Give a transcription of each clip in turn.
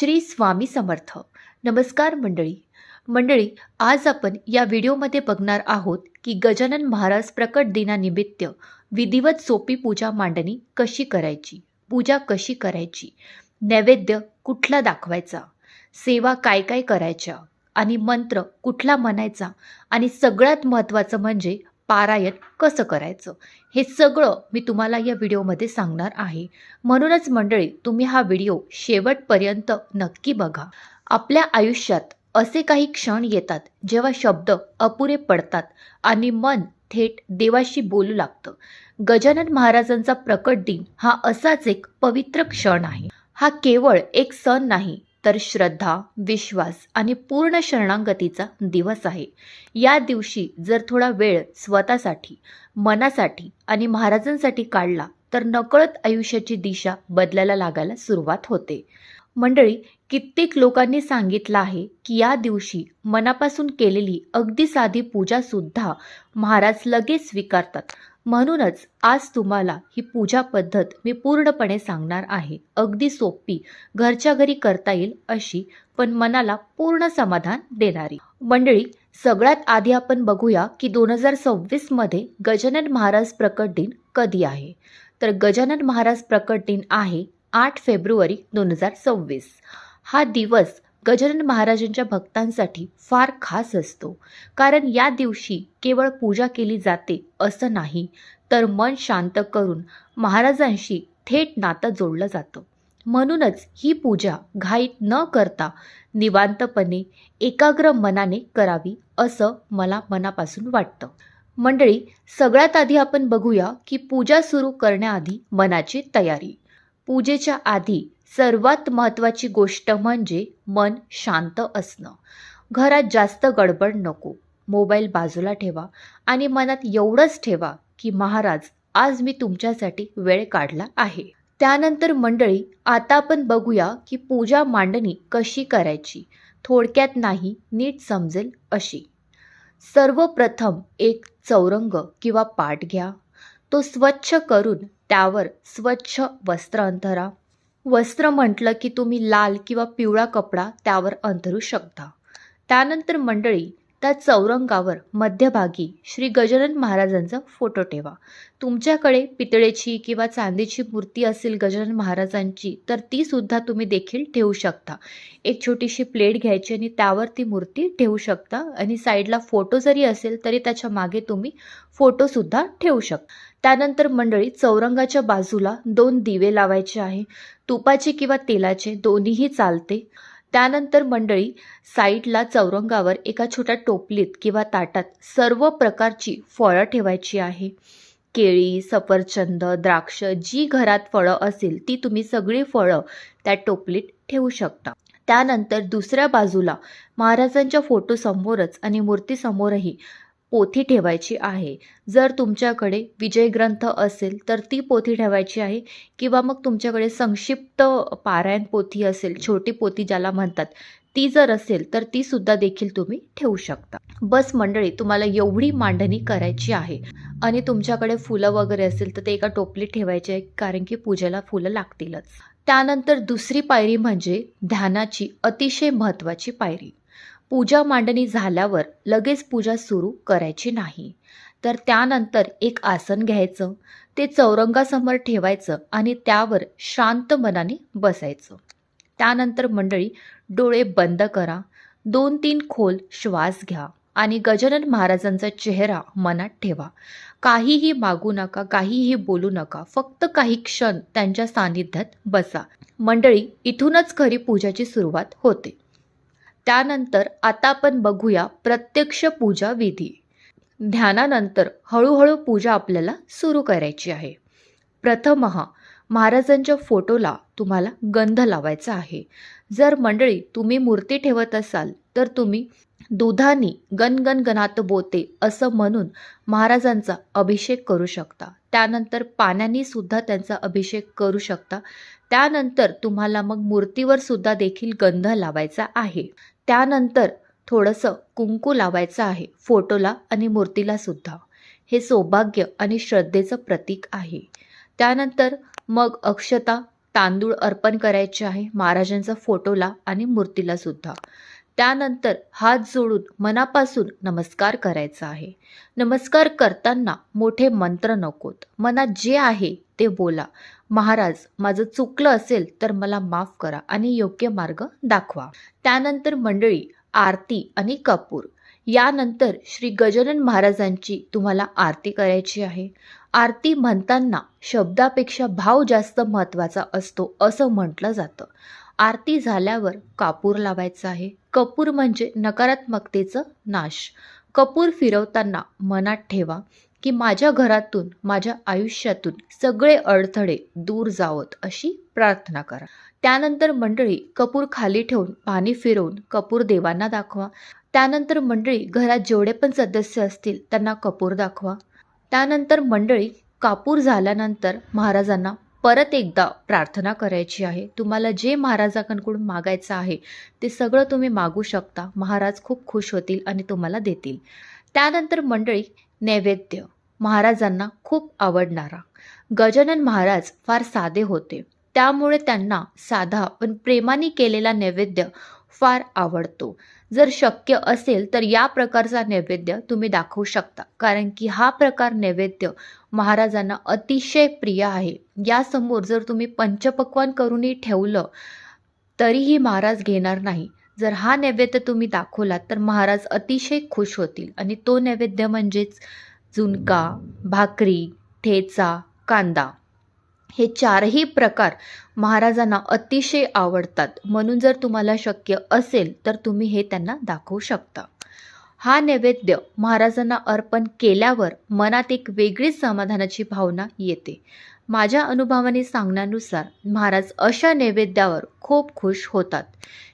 श्री स्वामी समर्थ. नमस्कार मंडळी. मंडळी आज आपण या व्हिडिओमध्ये बघणार आहोत की गजानन महाराज प्रकट दिनानिमित्त विधिवत सोपी पूजा मांडणी कशी करायची? पूजा कशी करायची? नैवेद्य कुठला दाखवायचा? सेवा काय काय करायच्या? आणि मंत्र कुठला म्हणायचा? आणि सगळ्यात महत्त्वाचं म्हणजे पारायण कसं करायचं? हे सगळं मी तुम्हाला या व्हिडिओमध्ये सांगणार आहे. म्हणूनच मंडळी तुम्ही हा व्हिडिओ शेवटपर्यंत नक्की बघा. आपल्या आयुष्यात असे काही क्षण येतात जेव्हा शब्द अपुरे पडतात आणि मन थेट देवाशी बोलू लागतं. गजानन महाराजांचा प्रकट दिन हा असाच एक पवित्र क्षण आहे. हा केवळ एक सण नाही तर श्रद्धा विश्वास आणि पूर्ण शरणागतीचा दिवस आहे. या दिवशी जर थोडा वेळ स्वतःसाठी मनासाठी आणि महाराजांसाठी काढला तर नकळत आयुष्याची दिशा बदलायला लागायला सुरुवात होते. मंडळी कित्येक लोकांनी सांगितलं आहे की या दिवशी मनापासून केलेली अगदी साधी पूजा सुद्धा महाराज लगेच स्वीकारतात. म्हणूनच आज तुम्हाला ही पूजा पद्धत मी पूर्णपणे सांगणार आहे. अगदी सोपी घरच्या घरी करता येईल अशी पण मनाला पूर्ण समाधान देणारी. मंडळी सगळ्यात आधी आपण बघूया की दोन हजार सव्वीसमध्ये गजानन महाराज प्रकट दिन कधी आहे? तर गजानन महाराज प्रकट दिन आहे आठ फेब्रुवारी दोन हजार सव्वीस. हा दिवस गजानन महाराजांच्या भक्तांसाठी फार खास असतो. कारण या दिवशी केवळ पूजा केली जाते असं नाही तर मन शांत करून महाराजांशी थेट नातं जोडलं जातं. म्हणूनच ही पूजा घाईत न करता निवांतपणे एकाग्र मनाने करावी असं मला मनापासून वाटतं. मंडळी सगळ्यात आधी आपण बघूया की पूजा सुरू करण्याआधी मनाची तयारी. पूजेच्या आधी सर्वात महत्त्वाची गोष्ट म्हणजे मन शांत असणं. घरात जास्त गडबड नको. मोबाईल बाजूला ठेवा आणि मनात एवढंच ठेवा की महाराज आज मी तुमच्यासाठी वेळ काढला आहे. त्यानंतर मंडळी आता आपण बघूया की पूजा मांडणी कशी करायची. थोडक्यात नाही नीट समजेल अशी. सर्वप्रथम एक चौरंग किंवा पाट घ्या. तो स्वच्छ करून त्यावर स्वच्छ वस्त्र अंथरा. वस्त्र म्हटलं की तुम्ही लाल किंवा पिवळा कपडा त्यावर अंथरू शकता. त्यानंतर मंडळी त्या चौरंगावर मध्यभागी श्री गजानन महाराजांचा फोटो ठेवा. तुमच्याकडे पितळेची किंवा चांदीची मूर्ती असेल गजानन महाराजांची तर ती सुद्धा तुम्ही देखील ठेवू शकता. एक छोटीशी प्लेट घ्यायची आणि त्यावर ती मूर्ती ठेवू शकता. आणि साईडला फोटो जरी असेल तरी त्याच्यामागे तुम्ही फोटोसुद्धा ठेवू शकता. त्यानंतर मंडळी चौरंगाच्या बाजूला दोन दिवे लावायचे आहे. तुपाचे किंवा तेलाचे दोन्हीही चालते. त्यानंतर मंडळी साईडला चौरंगावर एका छोट्या टोपलीत किंवा ताटात सर्व प्रकारची फळं ठेवायची आहे. केळी सफरचंद द्राक्ष जी घरात फळं असेल ती तुम्ही सगळी फळं त्या टोपलीत ठेवू शकता. त्यानंतर दुसऱ्या बाजूला महाराजांच्या फोटोसमोरच आणि मूर्तीसमोरही पोथी ठेवायची आहे. जर तुमच्याकडे विजय ग्रंथ असेल तर ती पोथी ठेवायची आहे. किंवा मग तुमच्याकडे संक्षिप्त पारायण पोथी असेल छोटी पोथी ज्याला म्हणतात ती जर असेल तर ती सुद्धा देखील तुम्ही ठेवू शकता. बस मंडळी तुम्हाला एवढी मांडणी करायची आहे. आणि तुमच्याकडे फुलं वगैरे असेल तर ते एका टोपलीत ठेवायचे आहे कारण की पूजेला फुलं लागतीलच. त्यानंतर दुसरी पायरी म्हणजे ध्यानाची अतिशय महत्त्वाची पायरी. पूजा मांडणी झाल्यावर लगेच पूजा सुरू करायची नाही. तर त्यानंतर एक आसन घ्यायचं ते चौरंगासमोर ठेवायचं आणि त्यावर शांत मनाने बसायचं. त्यानंतर मंडळी डोळे बंद करा दोन तीन खोल श्वास घ्या आणि गजानन महाराजांचा चेहरा मनात ठेवा. काहीही मागू नका काहीही बोलू नका फक्त काही क्षण त्यांच्या सानिध्यात बसा. मंडळी इथूनच खरी पूजाची सुरुवात होते. त्यानंतर आता आपण बघूया प्रत्यक्ष पूजा विधी. ध्यानानंतर हळूहळू पूजा आपल्याला सुरू करायची आहे. प्रथमः महाराजांच्या फोटोला तुम्हाला गंध लावायचा आहे. जर मंडळी तुम्ही मूर्ती ठेवत असाल तर तुम्ही दुधानी गणगण गणात बोते असं म्हणून महाराजांचा अभिषेक करू शकता. त्यानंतर पाण्याने सुद्धा त्यांचा अभिषेक करू शकता. त्यानंतर तुम्हाला मग मूर्तीवर सुद्धा देखील गंध लावायचा आहे. त्यानंतर थोडंसं कुंकू लावायचं आहे फोटोला आणि मूर्तीला सुद्धा. हे सौभाग्य आणि श्रद्धेचं प्रतीक आहे. त्यानंतर मग अक्षता तांदूळ अर्पण करायचे आहे महाराजांचा फोटोला आणि मूर्तीला सुद्धा. त्यानंतर हात जोडून मनापासून नमस्कार करायचा आहे. नमस्कार करताना मोठे मंत्र नकोत. मनात जे आहे ते बोला. महाराज माझं चुकलं असेल तर मला माफ करा आणि योग्य मार्ग दाखवा. त्यानंतर मंडळी आरती आणि कपूर. यानंतर श्री गजानन महाराजांची तुम्हाला आरती करायची आहे. आरती म्हणताना शब्दापेक्षा भाव जास्त महत्त्वाचा असतो असं म्हटलं जातं. आरती झाल्यावर कापूर लावायचा आहे. कपूर म्हणजे नकारात्मकतेचं नाश. कपूर फिरवताना मनात ठेवा की माझ्या घरातून माझ्या आयुष्यातून सगळे अडथळे दूर जावत अशी प्रार्थना करा. त्यानंतर मंडळी कपूर खाली ठेवून पाणी फिरवून कपूर देवांना दाखवा. त्यानंतर मंडळी घरात जेवढे पण सदस्य असतील त्यांना कपूर दाखवा. त्यानंतर मंडळी कापूर झाल्यानंतर महाराजांना परत एकदा प्रार्थना करायची आहे. तुम्हाला जे महाराजांकडून मागायचं आहे ते सगळं तुम्ही मागू शकता. महाराज खूप खुश होतील आणि तुम्हाला देतील. त्यानंतर मंडळी नैवेद्य. महाराजांना खूप आवडणारा. गजानन महाराज फार साधे होते. त्यामुळे त्यांना साधा पण प्रेमाने केलेला नैवेद्य फार आवडतो. जर शक्य असेल तर या प्रकारचा नैवेद्य तुम्ही दाखवू शकता. कारण की हा प्रकार नैवेद्य महाराजांना अतिशय प्रिय आहे. यासमोर जर तुम्ही पंचपक्वान करूनही ठेवलं तरीही महाराज घेणार नाही. जर हा नैवेद्य तुम्ही दाखवलात तर महाराज अतिशय खुश होतील. आणि तो नैवेद्य म्हणजेच झुणका भाकरी ठेचा कांदा. हे चारही प्रकार महाराजांना अतिशय आवडतात. म्हणून जर तुम्हाला शक्य असेल तर तुम्ही हे त्यांना दाखवू शकता. हा नैवेद्य महाराजांना अर्पण केल्यावर मनात एक वेगळीच समाधानाची भावना येते. माझ्या अनुभवाने सांगण्यानुसार महाराज अशा नैवेद्यावर खूप खुश होतात.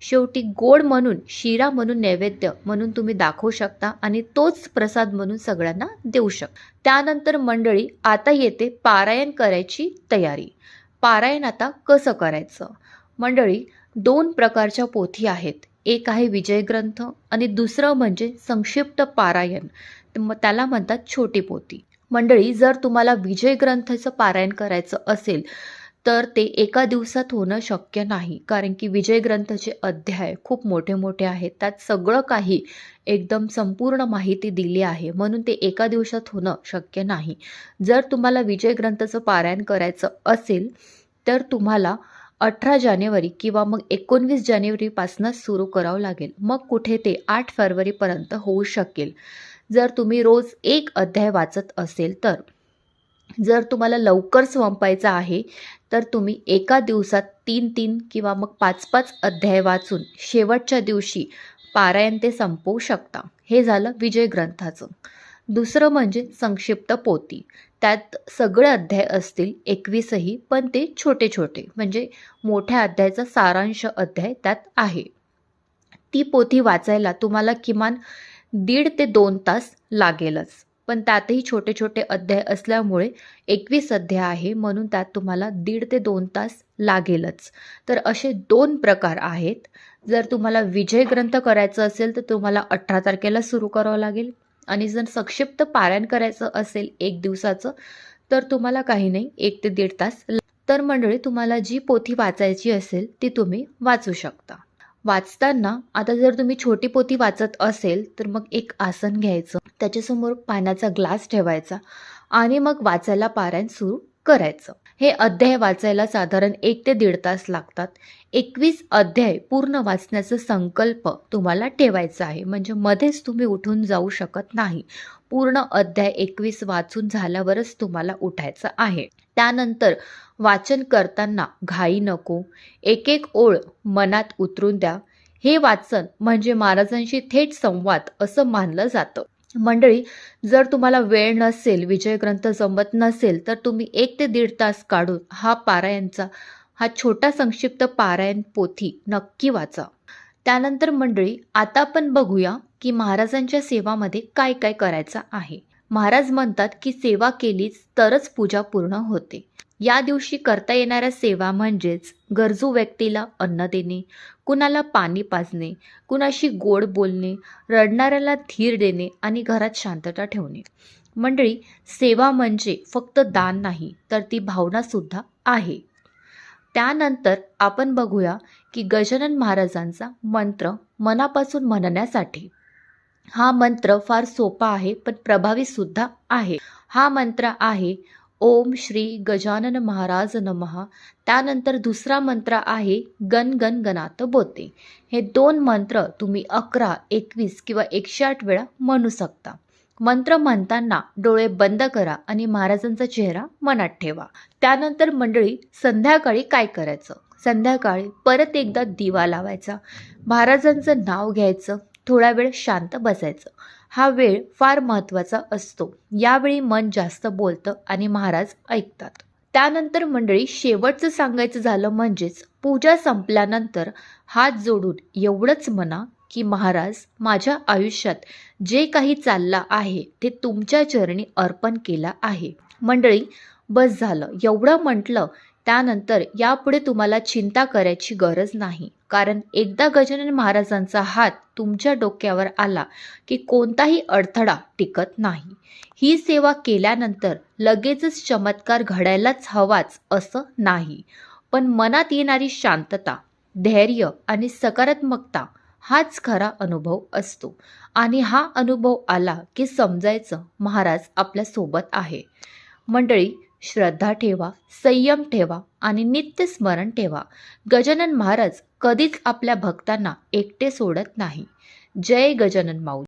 शेवटी गोड म्हणून शिरा म्हणून नैवेद्य म्हणून तुम्ही दाखवू शकता आणि तोच प्रसाद म्हणून सगळ्यांना देऊ शकता. त्यानंतर मंडळी आता येते पारायण करायची तयारी. पारायण आता कसं करायचं? मंडळी दोन प्रकारच्या पोथी आहेत. एक आहे विजय ग्रंथ आणि दुसरं म्हणजे संक्षिप्त पारायण. मग त्याला म्हणतात छोटी पोथी. मंडळी जर तुम्हाला विजय ग्रंथाचं पारायण करायचं असेल तर ते एका दिवसात होणं शक्य नाही. कारण की विजय ग्रंथाचे अध्याय खूप मोठे मोठे आहेत. त्यात सगळं काही एकदम संपूर्ण माहिती दिली आहे. म्हणून ते एका दिवसात होणं शक्य नाही. जर तुम्हाला विजय ग्रंथाचं पारायण करायचं असेल तर तुम्हाला अठरा जानेवारी किंवा मग एकोणवीस जानेवारीपासूनच सुरू करावं लागेल. मग कुठे ते आठ फरवरीपर्यंत होऊ शकेल. जर तुम्ही रोज एक अध्याय वाचत असेल तर जर तुम्हाला लवकर संपायचं आहे तर तुम्ही एका दिवसात तीन तीन किंवा मग पाच पाच अध्याय वाचून शेवटच्या दिवशी पारायण ते संपवू शकता. हे झालं विजय ग्रंथाचं. दुसरं म्हणजे संक्षिप्त पोती त्यात सगळे अध्याय असतील एकवीसही पण ते छोटे छोटे म्हणजे मोठ्या अध्यायाचा सारांश अध्याय त्यात आहे. ती पोथी वाचायला तुम्हाला किमान दीड ते दोन तास लागेलच. पण त्यातही छोटे छोटे अध्याय असल्यामुळे एकवीस अध्याय आहे म्हणून त्यात तुम्हाला दीड ते दोन तास लागेलच. तर असे दोन प्रकार आहेत. जर तुम्हाला विजय ग्रंथ करायचं असेल तर तुम्हाला अठरा तारखेला सुरू करावं लागेल. आणि जर संक्षिप्त पारायण करायचं असेल एक दिवसाचं तर तुम्हाला काही नाही एक ते दीड तास तर मंडळी तुम्हाला जी पोथी वाचायची असेल ती तुम्ही वाचू शकता. वाचताना आता जर तुम्ही छोटी पोती वाचत असेल तर मग एक आसन घ्यायचं. त्याच्यासमोर पाण्याचा ग्लास ठेवायचा आणि मग वाचायला पारायण सुरू करायचं. हे अध्याय वाचायला साधारण एक ते दीड तास लागतात. एकवीस अध्याय पूर्ण वाचण्याचा संकल्प तुम्हाला ठेवायचा आहे. म्हणजे मध्येच तुम्ही उठून जाऊ शकत नाही. पूर्ण अध्याय एकवीस वाचून झाल्यावरच तुम्हाला उठायचं आहे. त्यानंतर वाचन करताना घाई नको. एक एक ओळ मनात उतरून द्या. हे वाचन म्हणजे महाराजांशी थेट संवाद असं मानलं जातं. मंडळी जर तुम्हाला वेळ नसेल विजय ग्रंथ जमत नसेल तर तुम्ही एक ते दीड तास काढून हा पारायणचा हा छोटा संक्षिप्त पारायण पोथी नक्की वाचा. त्यानंतर मंडळी आता आपण बघूया की महाराजांच्या सेवामध्ये काय काय करायचं आहे. महाराज म्हणतात की सेवा केलीच तरच पूजा पूर्ण होते. या दिवशी करता येणाऱ्या सेवा म्हणजेच गरजू व्यक्तीला अन्न देणे कुणाला पाणी पाजणे कुणाशी गोड बोलणे रडणाऱ्याला धीर देणे आणि घरात शांतता ठेवणे. मंडळी सेवा म्हणजे फक्त दान नाही तर ती भावनासुद्धा आहे. त्यानंतर आपण बघूया की गजानन महाराजांचा मंत्र मनापासून म्हणण्यासाठी हा मंत्र फार सोपा आहे पण प्रभावी सुद्धा आहे. हा मंत्र आहे ओम श्री गजानन महाराज नमः. त्यानंतर दुसरा मंत्र आहे गण गण गणात बोते. हे दोन मंत्र तुम्ही अकरा एकवीस किंवा एकशे आठ वेळा म्हणू शकता. मंत्र म्हणताना डोळे बंद करा आणि महाराजांचा चेहरा मनात ठेवा. त्यानंतर मंडळी संध्याकाळी काय करायचं? संध्याकाळी परत एकदा दिवा लावायचा. महाराजांचं नाव घ्यायचं. थोडा वेळ शांत बसायचं. हा वेळ फार महत्त्वाचा असतो. यावेळी मन जास्त बोलतं आणि महाराज ऐकतात. त्यानंतर मंडळी शेवटचं सांगायचं झालं म्हणजेच पूजा संपल्यानंतर हात जोडून एवढंच म्हणा की महाराज माझ्या आयुष्यात जे काही चाललं आहे ते तुमच्या चरणी अर्पण केलं आहे. मंडळी बस झालं. एवढं म्हटलं त्यानंतर यापुढे तुम्हाला चिंता करायची गरज नाही. कारण एकदा गजानन महाराजांचा हात तुमच्या डोक्यावर आला की कोणताही अडथळा टिकत नाही. ही सेवा केल्यानंतर लगेचच चमत्कार घडायलाच हवाच असं नाही. पण मनात येणारी शांतता धैर्य आणि सकारात्मकता हाच खरा अनुभव असतो. आणि हा अनुभव आला की समजायचं महाराज आपल्यासोबत आहे. मंडळी श्रद्धा ठेवा संयम ठेवा आणि नित्य स्मरण ठेवा. गजानन महाराज कधीच आपल्या भक्तांना एकटे सोडत नाही. जय गजानन माऊली.